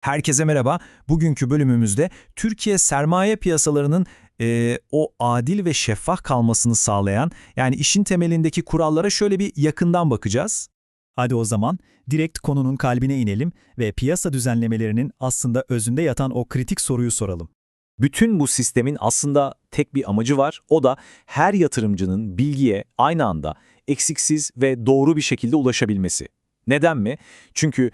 Herkese merhaba. Bugünkü bölümümüzde Türkiye sermaye piyasalarının e, o adil ve şeffaf kalmasını sağlayan, yani işin temelindeki kurallara şöyle bir yakından bakacağız. Hadi o zaman direkt konunun kalbine inelim ve piyasa düzenlemelerinin aslında özünde yatan o kritik soruyu soralım. Bütün bu sistemin aslında tek bir amacı var. O da her yatırımcının bilgiye aynı anda eksiksiz ve doğru bir şekilde ulaşabilmesi. Neden mi? Çünkü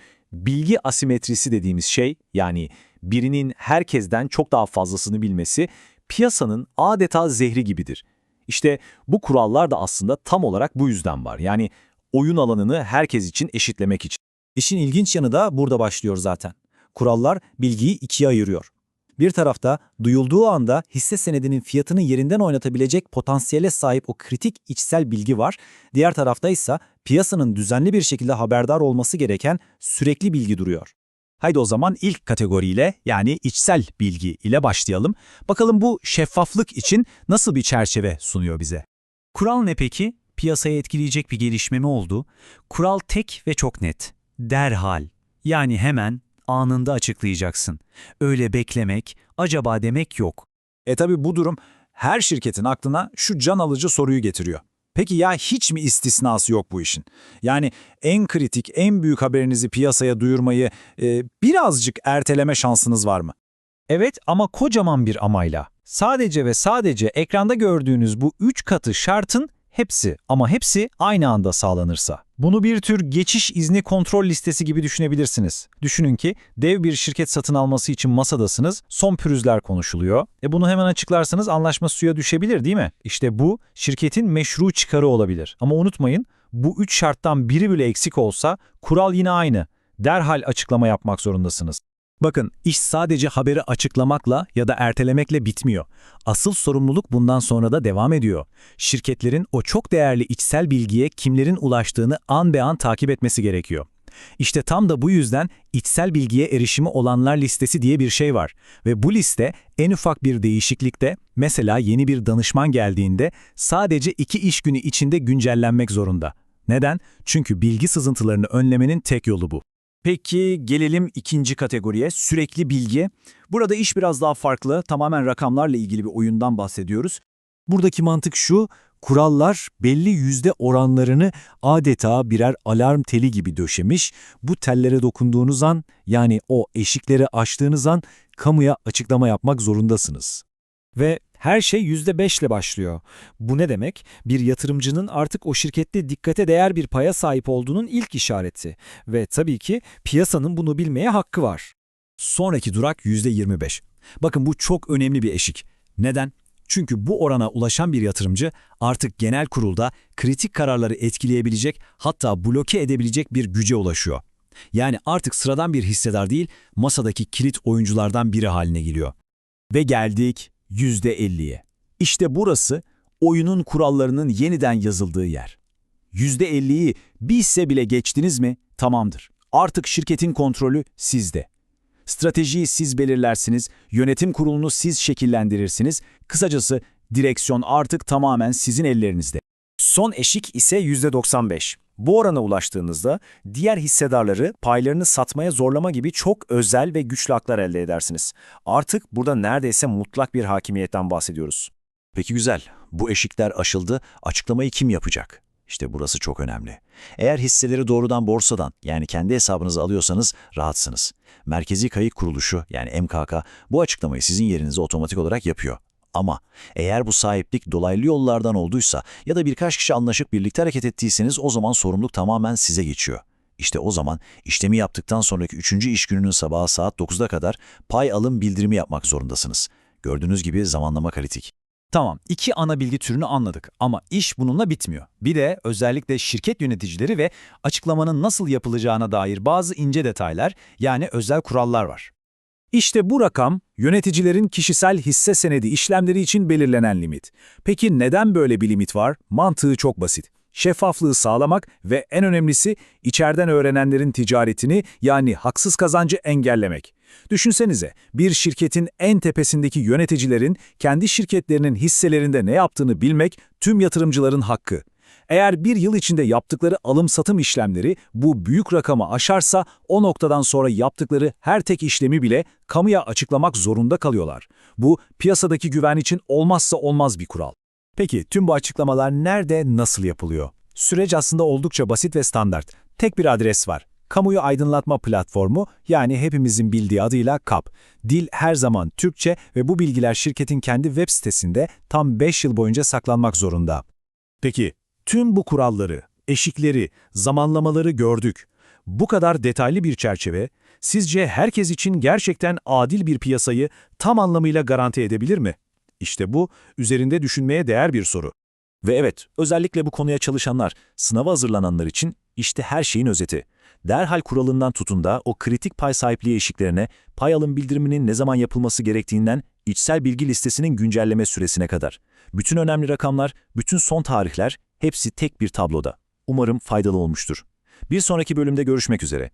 bilgi asimetrisi dediğimiz şey yani birinin herkesten çok daha fazlasını bilmesi piyasanın adeta zehri gibidir. İşte bu kurallar da aslında tam olarak bu yüzden var. Yani oyun alanını herkes için eşitlemek için. İşin ilginç yanı da burada başlıyor zaten. Kurallar bilgiyi ikiye ayırıyor. Bir tarafta duyulduğu anda hisse senedinin fiyatını yerinden oynatabilecek potansiyele sahip o kritik içsel bilgi var. Diğer tarafta ise piyasanın düzenli bir şekilde haberdar olması gereken sürekli bilgi duruyor. Haydi o zaman ilk kategoriyle yani içsel bilgi ile başlayalım. Bakalım bu şeffaflık için nasıl bir çerçeve sunuyor bize? Kural ne peki? Piyasayı etkileyecek bir gelişme mi oldu? Kural tek ve çok net. Derhal. Yani hemen anında açıklayacaksın. Öyle beklemek, acaba demek yok. E tabi bu durum her şirketin aklına şu can alıcı soruyu getiriyor. Peki ya hiç mi istisnası yok bu işin? Yani en kritik, en büyük haberinizi piyasaya duyurmayı e, birazcık erteleme şansınız var mı? Evet ama kocaman bir amayla. Sadece ve sadece ekranda gördüğünüz bu üç katı şartın hepsi ama hepsi aynı anda sağlanırsa. Bunu bir tür geçiş izni kontrol listesi gibi düşünebilirsiniz. Düşünün ki dev bir şirket satın alması için masadasınız, son pürüzler konuşuluyor. E bunu hemen açıklarsanız anlaşma suya düşebilir değil mi? İşte bu şirketin meşru çıkarı olabilir. Ama unutmayın bu üç şarttan biri bile eksik olsa kural yine aynı. Derhal açıklama yapmak zorundasınız. Bakın, iş sadece haberi açıklamakla ya da ertelemekle bitmiyor. Asıl sorumluluk bundan sonra da devam ediyor. Şirketlerin o çok değerli içsel bilgiye kimlerin ulaştığını an be an takip etmesi gerekiyor. İşte tam da bu yüzden içsel bilgiye erişimi olanlar listesi diye bir şey var. Ve bu liste en ufak bir değişiklikte, mesela yeni bir danışman geldiğinde sadece iki iş günü içinde güncellenmek zorunda. Neden? Çünkü bilgi sızıntılarını önlemenin tek yolu bu. Peki gelelim ikinci kategoriye, sürekli bilgi. Burada iş biraz daha farklı, tamamen rakamlarla ilgili bir oyundan bahsediyoruz. Buradaki mantık şu, kurallar belli yüzde oranlarını adeta birer alarm teli gibi döşemiş. Bu tellere dokunduğunuz an, yani o eşikleri açtığınız an kamuya açıklama yapmak zorundasınız. Ve her şey %5 ile başlıyor. Bu ne demek? Bir yatırımcının artık o şirkette dikkate değer bir paya sahip olduğunun ilk işareti. Ve tabii ki piyasanın bunu bilmeye hakkı var. Sonraki durak %25. Bakın bu çok önemli bir eşik. Neden? Çünkü bu orana ulaşan bir yatırımcı artık genel kurulda kritik kararları etkileyebilecek hatta bloke edebilecek bir güce ulaşıyor. Yani artık sıradan bir hissedar değil, masadaki kilit oyunculardan biri haline geliyor. Ve geldik %50'ye. İşte burası oyunun kurallarının yeniden yazıldığı yer. %50'yi bir hisse bile geçtiniz mi tamamdır. Artık şirketin kontrolü sizde. Stratejiyi siz belirlersiniz, yönetim kurulunu siz şekillendirirsiniz. Kısacası direksiyon artık tamamen sizin ellerinizde. Son eşik ise %95. Bu orana ulaştığınızda diğer hissedarları paylarını satmaya zorlama gibi çok özel ve güçlü haklar elde edersiniz. Artık burada neredeyse mutlak bir hakimiyetten bahsediyoruz. Peki güzel. Bu eşikler aşıldı. Açıklamayı kim yapacak? İşte burası çok önemli. Eğer hisseleri doğrudan borsadan yani kendi hesabınıza alıyorsanız rahatsınız. Merkezi Kayıt Kuruluşu yani MKK bu açıklamayı sizin yerinize otomatik olarak yapıyor. Ama eğer bu sahiplik dolaylı yollardan olduysa ya da birkaç kişi anlaşıp birlikte hareket ettiyseniz o zaman sorumluluk tamamen size geçiyor. İşte o zaman işlemi yaptıktan sonraki 3. iş gününün sabahı saat 9'da kadar pay alım bildirimi yapmak zorundasınız. Gördüğünüz gibi zamanlama kritik. Tamam, iki ana bilgi türünü anladık ama iş bununla bitmiyor. Bir de özellikle şirket yöneticileri ve açıklamanın nasıl yapılacağına dair bazı ince detaylar yani özel kurallar var. İşte bu rakam yöneticilerin kişisel hisse senedi işlemleri için belirlenen limit. Peki neden böyle bir limit var? Mantığı çok basit. Şeffaflığı sağlamak ve en önemlisi içeriden öğrenenlerin ticaretini yani haksız kazancı engellemek. Düşünsenize bir şirketin en tepesindeki yöneticilerin kendi şirketlerinin hisselerinde ne yaptığını bilmek tüm yatırımcıların hakkı. Eğer bir yıl içinde yaptıkları alım-satım işlemleri bu büyük rakamı aşarsa o noktadan sonra yaptıkları her tek işlemi bile kamuya açıklamak zorunda kalıyorlar. Bu piyasadaki güven için olmazsa olmaz bir kural. Peki tüm bu açıklamalar nerede, nasıl yapılıyor? Süreç aslında oldukça basit ve standart. Tek bir adres var. Kamuyu Aydınlatma Platformu yani hepimizin bildiği adıyla KAP. Dil her zaman Türkçe ve bu bilgiler şirketin kendi web sitesinde tam 5 yıl boyunca saklanmak zorunda. Peki, tüm bu kuralları, eşikleri, zamanlamaları gördük. Bu kadar detaylı bir çerçeve, sizce herkes için gerçekten adil bir piyasayı tam anlamıyla garanti edebilir mi? İşte bu, üzerinde düşünmeye değer bir soru. Ve evet, özellikle bu konuya çalışanlar, sınava hazırlananlar için işte her şeyin özeti. Derhal kuralından tutun da o kritik pay sahipliği eşiklerine, pay alım bildiriminin ne zaman yapılması gerektiğinden içsel bilgi listesinin güncelleme süresine kadar. Bütün önemli rakamlar, bütün son tarihler hepsi tek bir tabloda. Umarım faydalı olmuştur. Bir sonraki bölümde görüşmek üzere.